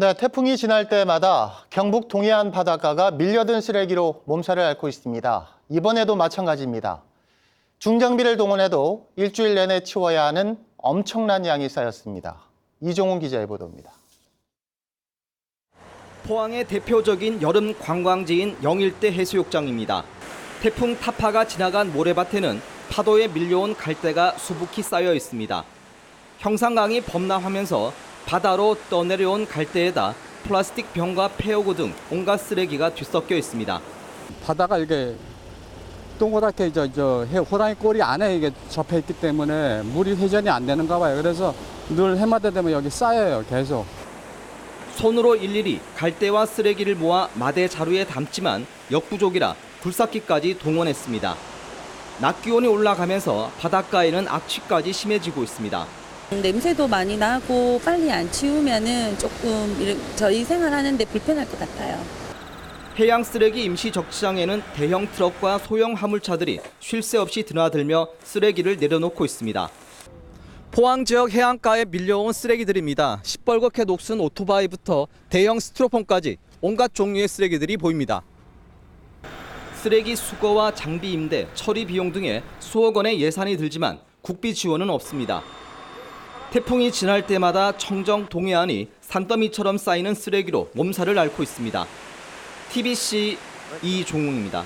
네, 태풍이 지날 때마다 경북 동해안 바닷가가 밀려든 쓰레기로 몸살을 앓고 있습니다. 이번에도 마찬가지입니다. 중장비를 동원해도 일주일 내내 치워야 하는 엄청난 양이 쌓였습니다. 이종훈 기자의 보도입니다. 포항의 대표적인 여름 관광지인 영일대 해수욕장입니다. 태풍 타파가 지나간 모래밭에는 파도에 밀려온 갈대가 수북히 쌓여 있습니다. 형상강이 범람하면서 바다로 떠내려온 갈대에다 플라스틱 병과 폐허구 등 온갖 쓰레기가 뒤섞여 있습니다. 바다가 이게 동그랗게 저, 저 해- 호랑이 꼬리 안에 이게 접해 있기 때문에 물이 회전이 안 되는가 봐요. 그래서 늘 해마다 되면 여기 쌓여요, 계속. 손으로 일일이 갈대와 쓰레기를 모아 마대 자루에 담지만 역부족이라 굴삭기까지 동원했습니다. 낮 기온이 올라가면서 바닷가에는 악취까지 심해지고 있습니다. 냄새도 많이 나고 빨리 안 치우면은 조금 저희 생활하는데 불편할 것 같아요. 해양 쓰레기 임시 적시장에는 대형 트럭과 소형 화물차들이 쉴 새 없이 드나들며 쓰레기를 내려놓고 있습니다. 포항 지역 해안가에 밀려온 쓰레기들입니다. 시뻘겋게 녹슨 오토바이부터 대형 스티로폼까지 온갖 종류의 쓰레기들이 보입니다. 쓰레기 수거와 장비 임대, 처리 비용 등에 수억 원의 예산이 들지만 국비 지원은 없습니다. 태풍이 지날 때마다 청정 동해안이 산더미처럼 쌓이는 쓰레기로 몸살을 앓고 있습니다. TBC 이종웅입니다.